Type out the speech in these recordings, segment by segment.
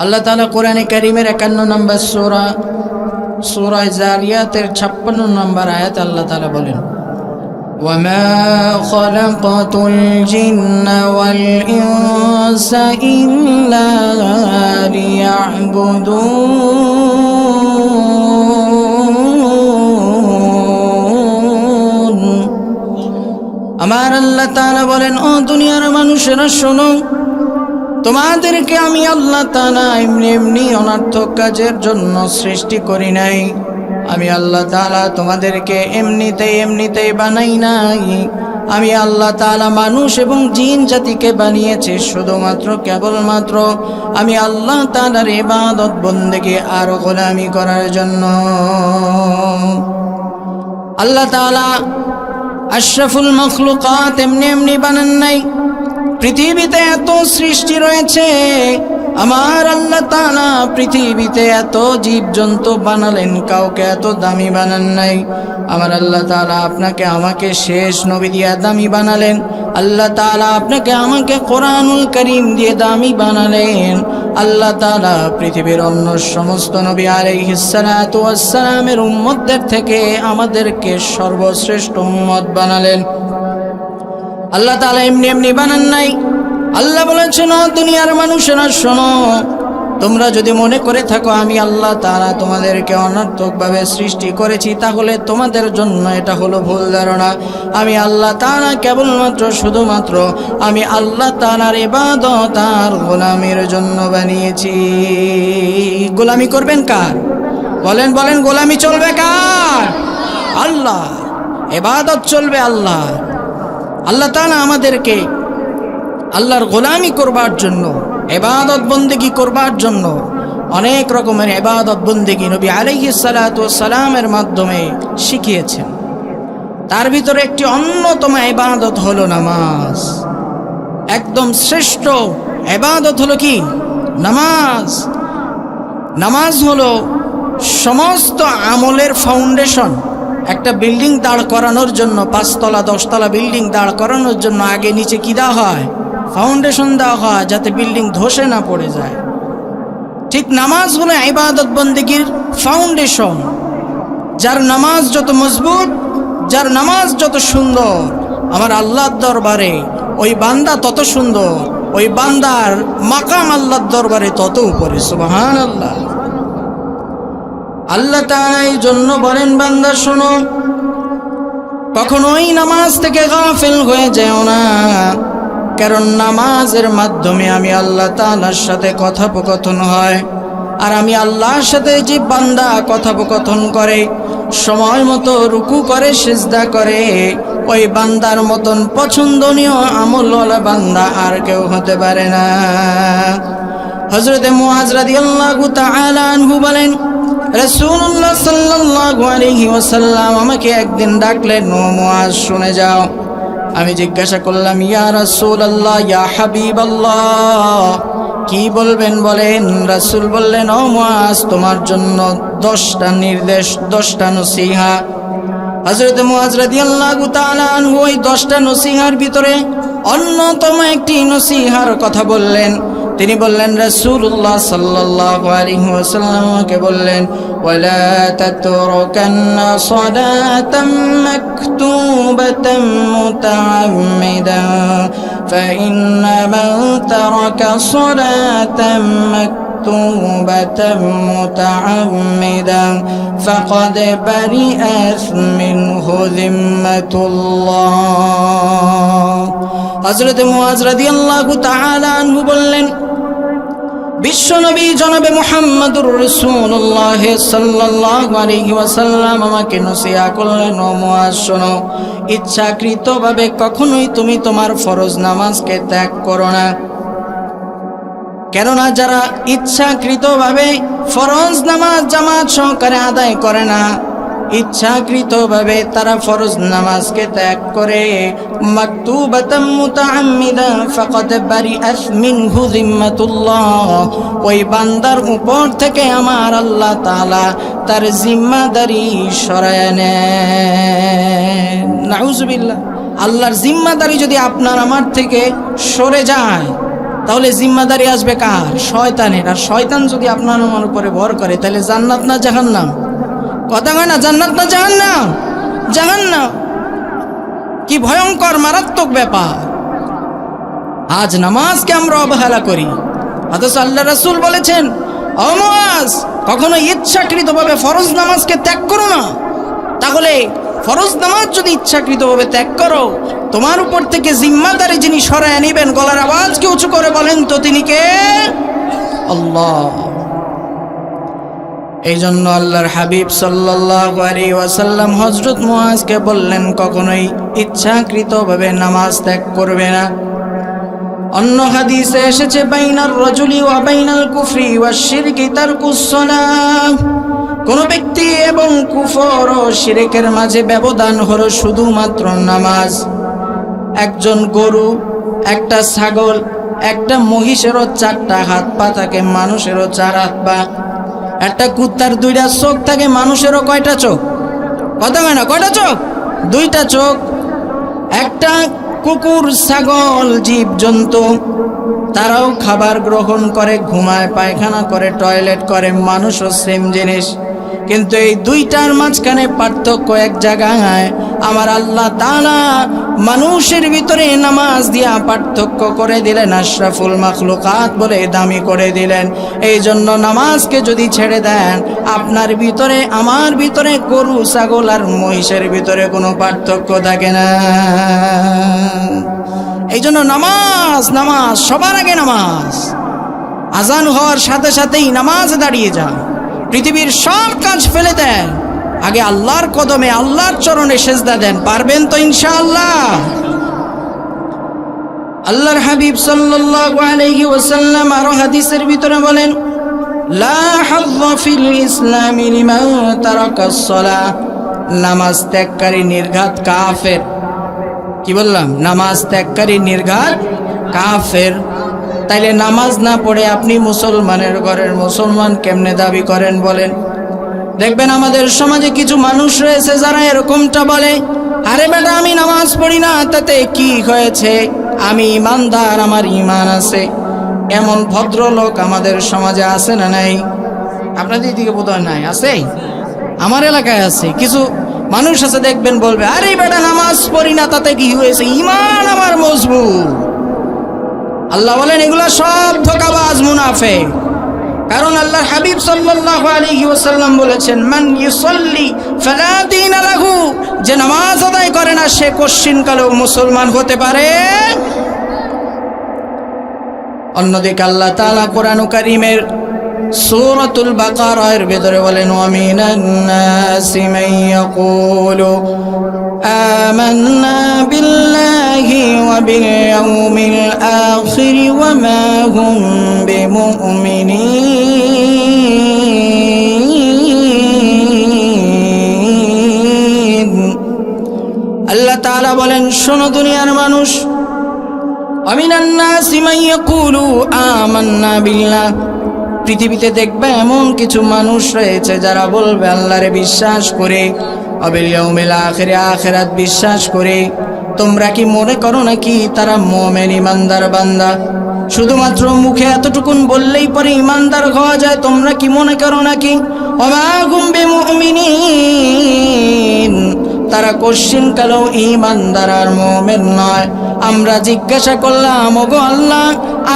আল্লাহ তালা কোরআনে কারিমের একান্ন নম্বর সোরা সোরা জারিয়াতের ছাপ্পান্ন নম্বর আয়াত আল্লাহ তালা বলেন وما خلقت الجن والإنس إلا ليعبدون আমার আল্লাহ তাআলা বলেন ও দুনিয়ার মানুষেরা শোনো তোমাদেরকে আমি আল্লাহ তাআলা এমনি এমনি অনার্থক কাজের জন্য সৃষ্টি করি নাই। আমি আল্লাহ তালা তোমাদেরকে এমনিতেই এমনিতেই বানাই নাই। আমি আল্লাহ তালা মানুষ এবং জিন জাতিকে বানিয়েছি শুধুমাত্র, কেবলমাত্র আমি আল্লাহ তাআলার ইবাদত বন্দেকে আর গোলামি করার জন্য। আল্লাহ তালা আশরাফুল মখলুকাত এমনি এমনি বানান নাই। পৃথিবীতে এত সৃষ্টি রয়েছে। আমার আল্লাহ তাআলা পৃথিবীতে এত জীবজন্তু বানালেন, কাউকে এত দামি বানান নাই। আমার আল্লাহ তালা আপনাকে আমাকে শেষ নবী দিয়ে দামি বানালেন। আল্লাহ তালা আপনাকে আমাকে কোরআনুল করিম দিয়ে দামি বানালেন। আল্লাহ তাআলা পৃথিবীর অন্য সমস্ত নবী আলাইহিসসালাতু ওয়াসসালামের উম্মতদের থেকে আমাদেরকে সর্বশ্রেষ্ঠ উম্মত বানালেন। আল্লাহ তাআলা এমনি এমনি বানান নাই। আল্লাহ বলেছেন "ও দুনিয়ার মানুষেরা, শোনো, তোমরা যদি মনে করে থাকো, আমি আল্লাহ তারা তোমাদেরকে অনর্থকভাবে সৃষ্টি করেছি, তাহলে তোমাদের জন্য এটা হলো ভুল ধারণা। আমি আল্লাহ তারা কেবলমাত্র, শুধুমাত্র আমি আল্লাহ তাআলার ইবাদত আর গোলামির জন্য বানিয়েছি। গোলামি করবেন কার? বলেন বলেন, গোলামি চলবে কার? আল্লাহ এবাদত চলবে আল্লাহ আল্লাহ তাআলা আমাদেরকে আল্লাহর গোলামি করবার জন্য এবাদত বন্দেগি করবার জন্য অনেক রকমের এবাদত বন্দেগি নবী আলাইহি সালামের মাধ্যমে শিখিয়েছেন। তার ভিতরে একটি অন্যতম এবাদত হলো নামাজ। একদম শ্রেষ্ঠ এবাদত হলো কি? নামাজ। নামাজ হলো সমস্ত আমলের ফাউন্ডেশন একটা বিল্ডিং দাঁড় করানোর জন্য, পাঁচতলা, দশতলা বিল্ডিং দাঁড় করানোর জন্য আগে নিচে কি দেওয়া হয়? ফাউন্ডেশন দেওয়া হয় যাতে বিল্ডিং ধসে না পড়ে যায়। ঠিক নামাজ হলো ইবাদত বন্দিগির ফাউন্ডেশন যার নামাজ যত মজবুত, যার নামাজ যত সুন্দর, আমার আল্লাহর দরবারে ওই বান্দা তত সুন্দর, ওই বান্দার মাকাম আল্লাহর দরবারে তত উপরে সুবহান আল্লাহ আল্লাহ তাই জন্য বলেন, বান্দা, শোনো, কখনোই নামাজ থেকে গাফিল হয়ে যেও না। কারণ নামাজের মাধ্যমে আমি আল্লাহ তালার সাথে কথোপকথন হয়, আর আমি আল্লাহর সাথে যে বান্দা কথোপকথন করে, সময় মতো রুকু করে, সিজদা করে, ওই বান্দার মতন পছন্দনীয় আমলওয়ালা বান্দা আর কেউ হতে পারে না। হজরতে মুআজ রাদিয়াল্লাহু তাআলা বলেন রাসূলুল্লাহ সাল্লাল্লাহু আলাইহি ওয়াসাল্লাম আমাকে একদিন ডাকলেন, ও মুআজ, শুনে যাও। আমি জিজ্ঞাসা করলাম, ইয়া রাসূলুল্লাহ, ইয়া হাবিবাল্লাহ? কি বলবেন? বলেন, রাসূল বললেন, ও মুআজ, তোমার জন্য দশটা নির্দেশ, দশটা নসিহা। হজরত মুআজ রাদিয়াল্লাহু তাআলা ওই দশটা নসিহার ভিতরে অন্যতম একটি নসিহার কথা বললেন। তিনি বললেন রাসূলুল্লাহ সাল্লাল্লাহু আলাইহি ওয়াসাল্লাম আমাকে বললেন ওয়ালা তাতরুকান্না সালাতাম মাকতুবাতাম মুতাআম্মিদান فإن من ترك صلاة مكتوبة متعمدا فقد برئت منه ذمة الله হজরত মুআজ রাদিয়াল্লাহু তাআলা আনহু বললেন বিশ্বনবী জনাবে মোহাম্মদুর রসুল্লাহ সাল্লাল্লাহু আলাইহি আমাকে নসিহা করলেন, ও মুআজ শোনো, ইচ্ছাকৃতভাবে কখনোই তুমি তোমার ফরজ নামাজকে ত্যাগ করো না। কেননা যারা ইচ্ছাকৃতভাবে ফরজ নামাজ জামাত সহকারে আদায় করে না ইচ্ছাকৃতভাবে তারা ফরজ নামাজকে ত্যাগ করে। মাকতুবাতাম মুতাআম্মিদা ফাকাদ বারিআত মিনহু জিম্মাতুল্লাহ ওই বান্দার উপর থেকে আমার আল্লাহ তাআলা তার জিম্মাদারি সরায় নেন। নাউজুবিল্লাহ। আল্লাহর জিম্মাদারি যদি আপনার আমার থেকে সরে যায়, তাহলে জিম্মাদারি আসবে কার? শয়তানের। আর শয়তান যদি আপনার আমার উপরে ভর করে, তাহলে জান্নাত না জাহান্নাম? কথা কয় না? জান্নাত না জাহান্নাম? জাহান্নাম। কি ভয়ঙ্কর, মারাত্মক ব্যাপার। আজ নামাজকে আমরা অবহেলা করি। অথচ আল্লাহ রাসূল বলেছেন অমাজ কখনো ইচ্ছাকৃতভাবে ফরজ নামাজকে ত্যাগ করো না। তাহলে ফরজ নামাজ যদি ইচ্ছাকৃতভাবে ত্যাগ করো, তোমার উপর থেকে জিম্মাদারি যিনি সরায় নিবেন গলার আওয়াজকে উঁচু করে বলেন তো তিনি কে? আল্লাহ। এই জন্য আল্লাহর হাবিব আলাইহি ওয়াসাল্লাম হযরত মুআজকে বললেন, কখনোই ইচ্ছাকৃতভাবে নামাজ ত্যাগ করবে না। অন্য হাদিসে এসেছে, বাইনার রজুলি ওয়া বাইনাল কুফরি ওয়া শিরকি তারকুস সালাহ কোন ব্যক্তি এবং কুফর ও শিরকের মাঝে ব্যবধান হলো শুধুমাত্র নামাজ। একজন গরু, একটা ছাগল, একটা মহিষেরও চারটা হাত পা থাকে, মানুষেরও চার হাত পা। একটা কুত্তার দুইটা চোখ থাকে, মানুষেরও কয়টা চোখ? কথা হয় না, কয়টা চোখ? দুইটা চোখ। একটা কুকুর, ছাগল জীব জন্তু তারাও খাবার গ্রহণ করে, ঘুমায়, পায়খানা করে, টয়লেট করে, মানুষও সেম জিনিস। কিন্তু এই দুইটার মাঝখানে পার্থক্য এক জায়গায়। আমার আল্লাহ তাআলা মানুষের ভিতরে নামাজ দিয়া পার্থক্য করে দিলেন, আশরাফুল মাখলুকাত বলে দামি করে দিলেন। এই জন্য নামাজকে যদি ছেড়ে দেন, আপনার ভিতরে, আমার ভিতরে গরু, ছাগল আর মহিষের ভিতরে কোনো পার্থক্য থাকে না। এই জন্য নামাজ নামাজ, সবার আগে নামাজ। আজান হওয়ার সাথে সাথেই নামাজ দাঁড়িয়ে যান পৃথিবীর সব কাজ ফেলে দেন। আগে আল্লাহর কদমে, আল্লাহর চরণে সেজদা দেন। পারবেন তো ইনশাআল্লাহ? আল্লাহর হাবিব সাল্লাল্লাহু আলাইহি ওয়াসাল্লাম আরও হাদিসের ভিতরে বলেন, লা হাযযা ফিল ইসলামি লিমান তারাকাস সালাহ। নামাজ ত্যাগকারী নির্ঘাত কাফের। কি বললাম? নামাজ ত্যাগকারী নির্ঘাত কাফের। তাইলে নামাজ না পড়ে আপনি মুসলমানের ঘরের মুসলমান কেমনে দাবি করেন বলেন? দেখবেন আমাদের সমাজে কিছু মানুষ রয়েছে যারা এরকমটা বলে, আরে বেটা, আমি নামাজ পড়ি না, তাতে কি হয়েছে? আমি ইমানদার, আমার ইমান আছে। এমন ভদ্রলোক আমাদের সমাজে আছে না নাই? আপনাদের দিকে বোধ নাই, আছে? আমার এলাকায় আছে। কিছু মানুষ আছে দেখবেন বলবে, আরে বেটা, নামাজ পড়ি না, তাতে কি হয়েছে? ইমান আমার মজবুত। আল্লাহ বলেন, এগুলো সব ধোকাবাজ মুনাফে কারণ আল্লাহ হাবিব সাল্লাহ আলী ওসাল্লাম বলেছেন, মান ইউসল্লি ফালা যে নামাজ আদায় করে না, সে কশ্চিন কালেও মুসলমান হতে পারে। অন্যদিকে আল্লাহ তালা কোরআন কারিমের সূরাতুল বাকারার ভেতরে বলেন ওয়া মিনান নাসি বিল্লাহি ওয়া বিল ইয়াউমিল الآخر وما هم بمؤمنين আল্লাহ তাআলা বলেন শোনো দুনিয়ার মানুষ অমিনান নাসি মান ইয়াকুলু আমান্না বিল্লাহ পৃথিবীতে দেখবে এমন কিছু মানুষ রয়েছে যারা বলবে আল্লাহরে বিশ্বাস করে অবিলিয়মিল আখেরে আখেরাত বিশ্বাস করে তোমরা কি মনে করো নাকি তারা মোমেন ইমানদার বান্দা? শুধুমাত্র মুখে এতটুকুন বললেই পরে ইমানদার হওয়া যায়, তোমরা কি মনে করো নাকি? তারা কোশ্চিন কালেও ইমানদার আর মোমেন নয়। আমরা জিজ্ঞাসা করলাম, ওগো আল্লাহ,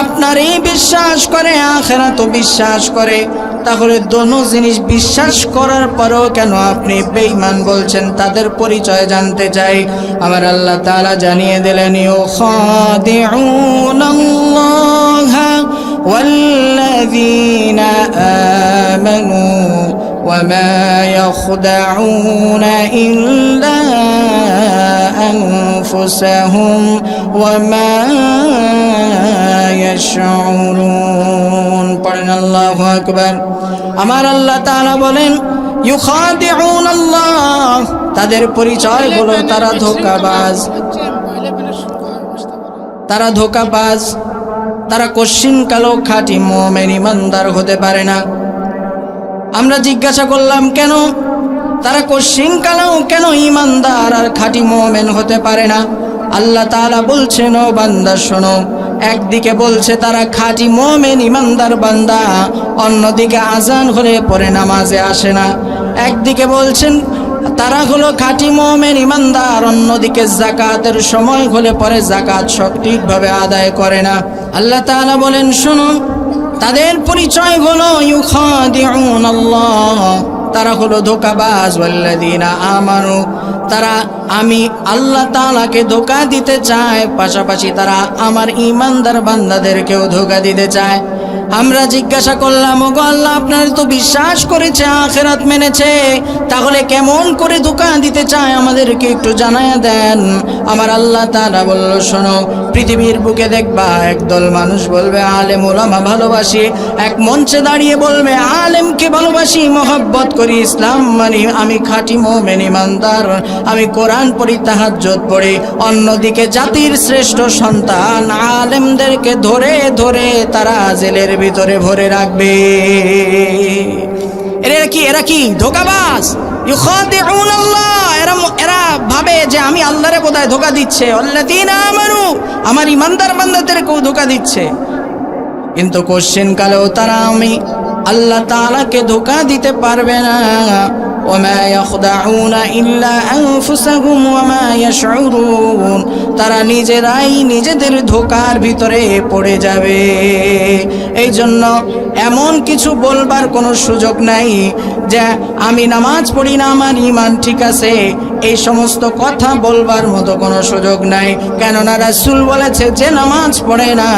আপনার এই বিশ্বাস করে আখেরা তো বিশ্বাস করে। তাহলে দোনো জিনিস বিশ্বাস করার পরেও কেন আপনি বেঈমান বলছেন তাদের পরিচয় জানতে চাই আমার আল্লাহ তাআলা জানিয়ে দিলেন ইউ খাদিউনাল্লাহ والذين آمنوا وما يخدعون إلا أنفسهم وما يشعرون পড়েন আল্লাহু আকবার আমার আল্লাহ তাআলা বলেন তাদের পরিচয় হলো তারা ধোঁকাবাজ। তারা ধোঁকাবাজ। তারা কশ্চিন কালো খাঁটি মোমেন ইমানদার হতে পারে না। আমরা জিজ্ঞাসা করলাম কেন? তারা কশ্চিন কালেও কেন ইমানদার আর খাঁটি মোমেন হতে পারে না? আল্লাহ তাআলা বলছেন ও বান্দা শোনো একদিকে বলছে তারা খাঁটি মোমেন ইমানদার বান্দা, অন্যদিকে আজান হলে পরে নামাজে আসে না। একদিকে বলছেন, তারা হলো খাঁটি মোমেন ইমানদার, অন্যদিকে জাকাতের সময় হলে পরে জাকাত সঠিকভাবে আদায় করে না। আল্লাহ তাআলা বলেন, শুনুন, তাদের পরিচয় হলো ইউখাদিউন আল্লাহ তারা হলো ধোকাবাজ আমানু। তারা আমি আল্লাহ তালাকে ধোকা দিতে চায়, পাশাপাশি তারা আমার ইমানদার বান্দাদেরকেও ধোকা দিতে চায়। আমরা জিজ্ঞাসা করলাম, ওগো আল্লাহ, আপনার তো বিশ্বাস করেছে, আখেরাত মেনেছে। তাহলে কেমন করে ধোকা দিতে চায় আমাদেরকে একটু জানায় দেন? আমার আল্লাহ তাআলা বলল, শোনো, পৃথিবীর বুকে দেখবা, একদল মানুষ বলবে, আলেম ওলামা ভালোবাসি। এক মঞ্চে দাঁড়িয়ে বলবে, আলেমকে ভালোবাসি, মহব্বত করি, ইসলাম মানি, আমি খাঁটি মোমেন ইমানদার, আমি কোরআন পড়ি, তাহাজ্জুদ পড়ি। অন্যদিকে জাতির শ্রেষ্ঠ সন্তান, আলেমদেরকে ধরে ধরে তারা জেলের ভিতরে ভরে রাখবে। এরা কি? এরা কি? আল্লাহ এরা এরা ভাবে যে আমি ধোকা দিচ্ছে। আমানু, আমার ইমানদার ধোকা দিচ্ছে। কিন্তু কোশ্চেন কালেও তারা আমি আল্লাহ তালাকে ধোকা দিতে পারবে না। ওমা ইয়াখদাউনা ইল্লা আনফুসাহুম ওমা ইয়াশউরুন তারা নিজেরাই নিজেদের ধোকার ভিতরে পড়ে যাবে। এই জন্য এমন কিছু বলবার কোনো সুযোগ নাই যে আমি নামাজ পড়ি না, আমার ইমান ঠিক আছে, এই সমস্ত কথা বলবার মতো কোনো সুযোগ নাই। কেননা রাসূল বলেছে, যে নামাজ পড়ে না,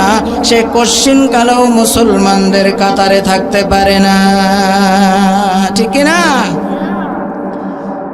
সে কশ্চিন কালেও মুসলমানদের কাতারে থাকতে পারে না। ঠিক না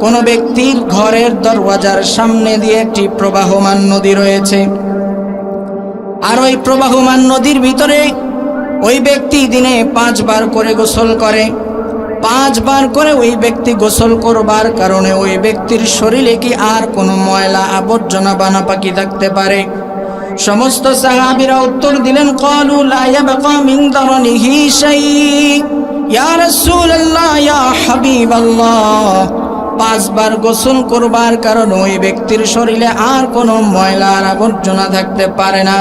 কোন ব্যক্তির ঘরের দরওয়াজার সামনে দিয়ে একটি প্রবাহমান নদী রয়েছে। আর ওই প্রবাহমান নদীর ভিতরে ওই ব্যক্তি দিনে পাঁচবার করে গোসল করে। পাঁচবার করে ওই ব্যক্তি গোসল করবার কারণে ওই ব্যক্তির শরীরে কি আর কোনো ময়লা আবর্জনা বানা পাখি থাকতে পারে? সমস্ত সাহাবিরা উত্তর দিলেন, কলু লা ইয়াবকা মিন দারনিহি শাই ইয়া রাসূলুল্লাহ, ইয়া হাবিবাল্লাহ। পাঁচবার গোসল করবার কারণ ওই ব্যক্তির শরীরে আর কোনো ময়লা আর আবর্জনা থাকতে পারে না।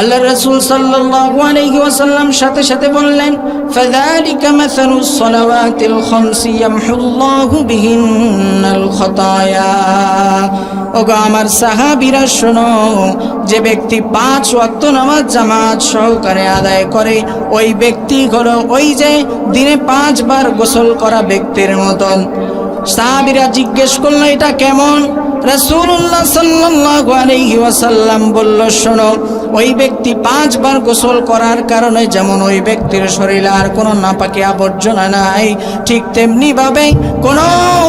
আল্লাহ রসুল সাল্লাল্লাহু আলাইহি ওয়াসাল্লাম সাথে সাথে বললেন, ফাযালিকা মাসালুস সালাওয়াতিল খামসি ইয়ামহুল্লাহু বিহিন্নাল খাতায়া। ওগো আমার সাহাবীরা, শোনো, যে ব্যক্তি পাঁচ ওয়াক্ত নামাজ জামাত সহকারে আদায় করে, ওই ব্যক্তি হলো ওই যে দিনে পাঁচবার গোসল করা ব্যক্তির মতন। সাহাবীরা জিজ্ঞেস করল এটা কেমন? রাসূলুল্লাহ সাল্লাল্লাহু আলাইহি ওয়াসাল্লাম বলল শোনো ওই ব্যক্তি পাঁচবার গোসল করার কারণে যেমন ওই ব্যক্তির শরীরে আর কোনো নাপাকি আবর্জনা নাই, ঠিক তেমনি ভাবে কোন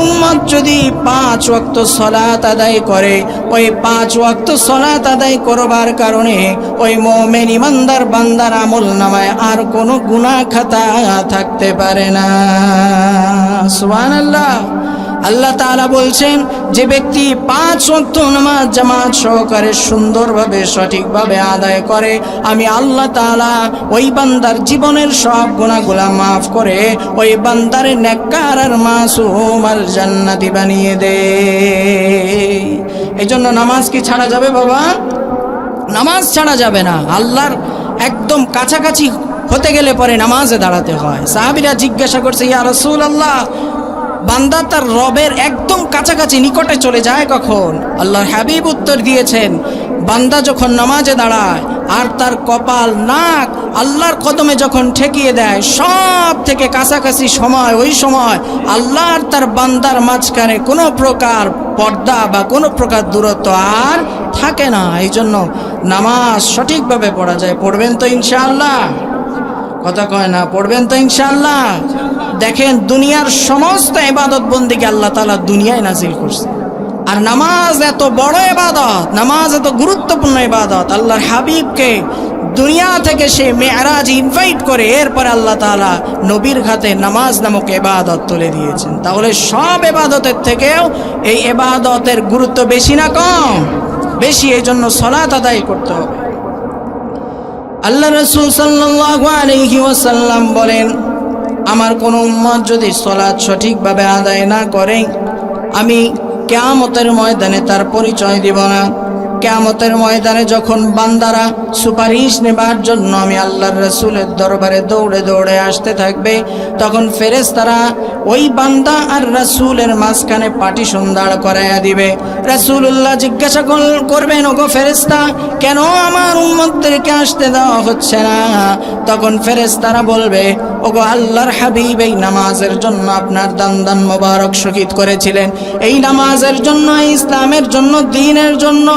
উম্মত যদি পাঁচ ওয়াক্ত সলাত আদায় করে, ওই পাঁচ ওয়াক্ত সলাত আদায় করবার কারণে ওই মোমেন ইমানদার বান্দার আমল নামায় আর কোনো গুনাহ খাতা থাকতে পারে না। সুবহানাল্লাহ। আল্লাহ তাআলা বলছেন, যে ব্যক্তি পাঁচ ওয়াক্ত নামাজ জামাত সহকারে সুন্দরভাবে, সঠিকভাবে আদায় করে, আমি আল্লাহ তালা ওই বান্দার জীবনের সব গুণাগুলা মাফ করে, ওই বান্দারে নেককার আর মাসুম আর জান্নাতি বানিয়ে দে। এই জন্য নামাজ কি ছাড়া যাবে বাবা? নামাজ ছাড়া যাবে না। আল্লাহর একদম কাছাকাছি হতে গেলে পরে নামাজে দাঁড়াতে হয়। সাহাবিরা জিজ্ঞাসা করছে, ইয়া রসুল আল্লাহ বান্দা তার রবের একদম কাছাকাছি নিকটে চলে যায় কখন? আল্লাহর হাবিব উত্তর দিয়েছেন, বান্দা যখন নামাজে দাঁড়ায় আর তার কপাল, নাক আল্লাহর কদমে যখন ঠেকিয়ে দেয়, সব থেকে কাছাকাছি সময়, ওই সময় আল্লাহ আর তার বান্দার মাঝখানে কোনো প্রকার পর্দা বা কোনো প্রকার দূরত্ব আর থাকে না। এই জন্য নামাজ সঠিকভাবে পড়া যায়। পড়বেন তো ইনশাআল্লাহ? কথা কয় না, পড়বেন তো ইনশাআল্লাহ? দেখেন, দুনিয়ার সমস্ত এবাদত বন্দিকে আল্লাহ তালা দুনিয়ায় নাজিল করছে। আর নামাজ এত বড় এবাদত নামাজ এত গুরুত্বপূর্ণ এবাদত আল্লাহর হাবিবকে দুনিয়া থেকে সে মেয়ারাজ ইনভাইট করে এরপরে আল্লাহ তাআলা নবীর হাতে নামাজ নামক এবাদত তুলে দিয়েছেন। তাহলে সব এবাদতের থেকেও এই এবাদতের গুরুত্ব বেশি না কম? বেশি এই জন্য সলাত আদায় করতে হবে। আল্লাহ রসুল সাল্লাল্লাহু আলাইহি ওয়াসাল্লাম বলেন আমার কোনো উম্মত যদি সলাৎ সঠিকভাবে আদায় না করে, আমি কেয়ামতের ময়দানে তার পরিচয় দিব না। কেয়ামতের ময়দানে যখন বান্দারা সুপারিশ নেবার জন্য আমি আল্লাহর রসুলের দরবারে দৌড়ে দৌড়ে আসতে থাকবে, তখন ফেরেস তারা ওই বান্দা আর রাসূলের মাঝখানে পাটিশন দাঁড় করাইয়া দিবে। রাসূলুল্লাহ জিজ্ঞাসা কর- করবেন, ওগো ফেরেশতা, কেন আমার উম্মতদেরকে আসতে দেওয়া হচ্ছে না? তখন ফেরেশতারা বলবে ওগো আল্লাহর হাবিব, এই নামাজের জন্য আপনার দান দান মোবারক শহীদ করেছিলেন। এই নামাজের জন্য, ইসলামের জন্য, দিনের জন্য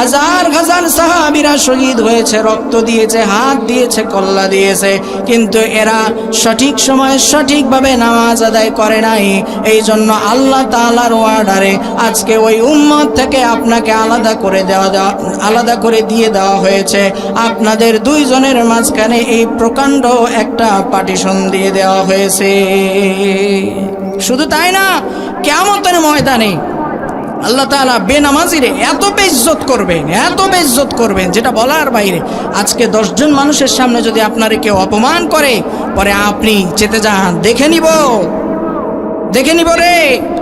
হাজার হাজার সাহাবিরা শহীদ হয়েছে, রক্ত দিয়েছে, হাত দিয়েছে, কল্লা দিয়েছে। কিন্তু এরা সঠিক সময়ে সঠিকভাবে নামাজ আদায় করে নাই। এই জন্য আল্লাহ তালার ওয়ার্ডারে আজকে ওই উম্মত থেকে আপনাকে আলাদা করে দেওয়া দেওয়া, আলাদা করে দিয়ে দেওয়া হয়েছে। আপনাদের দুইজনের মাঝখানে এই প্রকাণ্ড একটা পার্টিশন দিয়ে দেওয়া হয়েছে। শুধু তাই না কেমতের ময়দানে আল্লাহ তালা বেনামাজিরে এত বেজ্জত করবেন, এত বেজ্জত করবেন, যেটা বলার বাইরে। আজকে দশজন মানুষের সামনে যদি আপনারে কেউ অপমান করে, পরে আপনি চেতে যান, দেখে নিব। দেখে নিব রে।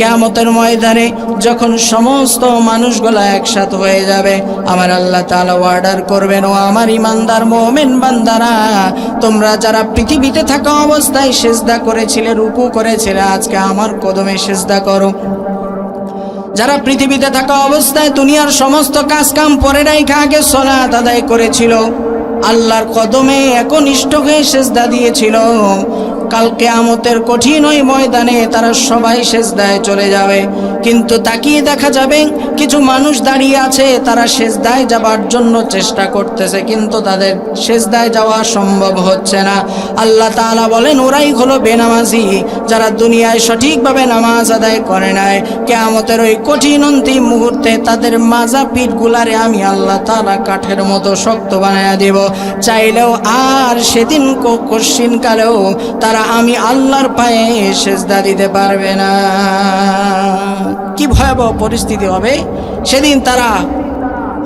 কেয়ামতের ময়দানে যখন সমস্ত মানুষগুলা একসাথে হয়ে যাবে, আমার আল্লাহ তাআলা অর্ডার করবেন, ও আমার ইমানদার মোমেন বান্দারা, তোমরা যারা পৃথিবীতে থাকা অবস্থায় সেজদা করেছিলে, রুকু করেছিলে, আজকে আমার কদমে সেজদা করো। যারা পৃথিবীতে থাকা অবস্থায় দুনিয়ার সমস্ত কাজ কাম পরে রাইখা আগে সলাত আদায় করেছিল, আল্লাহর কদমে একনিষ্ঠ হয়ে সেজদা দিয়েছিল কালকে আমতের কঠিন ওই ময়দানে তারা সবাই সেজদায় চলে যাবে। কিন্তু তাকিয়ে দেখা যাবে, কিছু মানুষ দাঁড়িয়ে আছে, তারা সেজদায় যাবার জন্য চেষ্টা করতেছে, কিন্তু তাদের সেজদায় যাওয়া সম্ভব হচ্ছে না। আল্লাহ তাআলা বলেন, ওরাই হলো বেনামাজি, যারা দুনিয়ায় সঠিকভাবে নামাজ আদায় করে নাই। কেয়ামতের ওই কঠিন অন্তিম মুহূর্তে তাদের মাজা পিঠ গুলারে আমি আল্লাহ তাআলা কাঠের মতো শক্ত বানায় দেব। চাইলেও আর সেদিন কশিন কালেও তারা আমি আল্লাহর পায়ে সেজদা দিতে পারবে না। কি ভয়াবহ পরিস্থিতি হবে? সেদিন তারা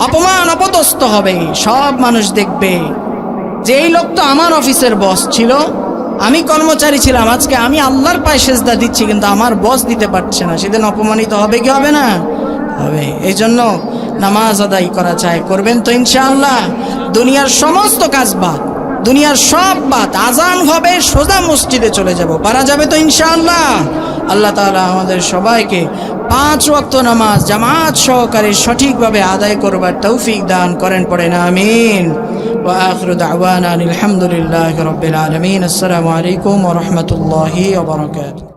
অপমান, অপদস্থ হবে। সব মানুষ দেখবে যে এই লোক তো আমার অফিসের বস ছিল। আমি কর্মচারী ছিলাম, আজকে আমি আল্লাহর পায়ে সেজদা দিচ্ছি, কিন্তু আমার বস দিতে পারছে না। সেদিন অপমানিত হবে কি হবে না? হবে। এই জন্য নামাজ আদায় করা চায় করবেন তো ইনশাআল্লাহ। দুনিয়ার সমস্ত কাজ বাদ। দুনিয়ার সব বাদ আজান হবে সোজা মসজিদে চলে যাব পারা যাবে তো ইনশাআল্লাহ আল্লাহ তাআলা আমাদের সবাইকে পাঁচ ওয়াক্ত নামাজ জামাত সহকারে সঠিকভাবে আদায় করবার তৌফিক দান করেন পড়েন আমিন وآخر دعوانا الحمد لله رب العالمين السلام عليكم ورحمة الله وبركاته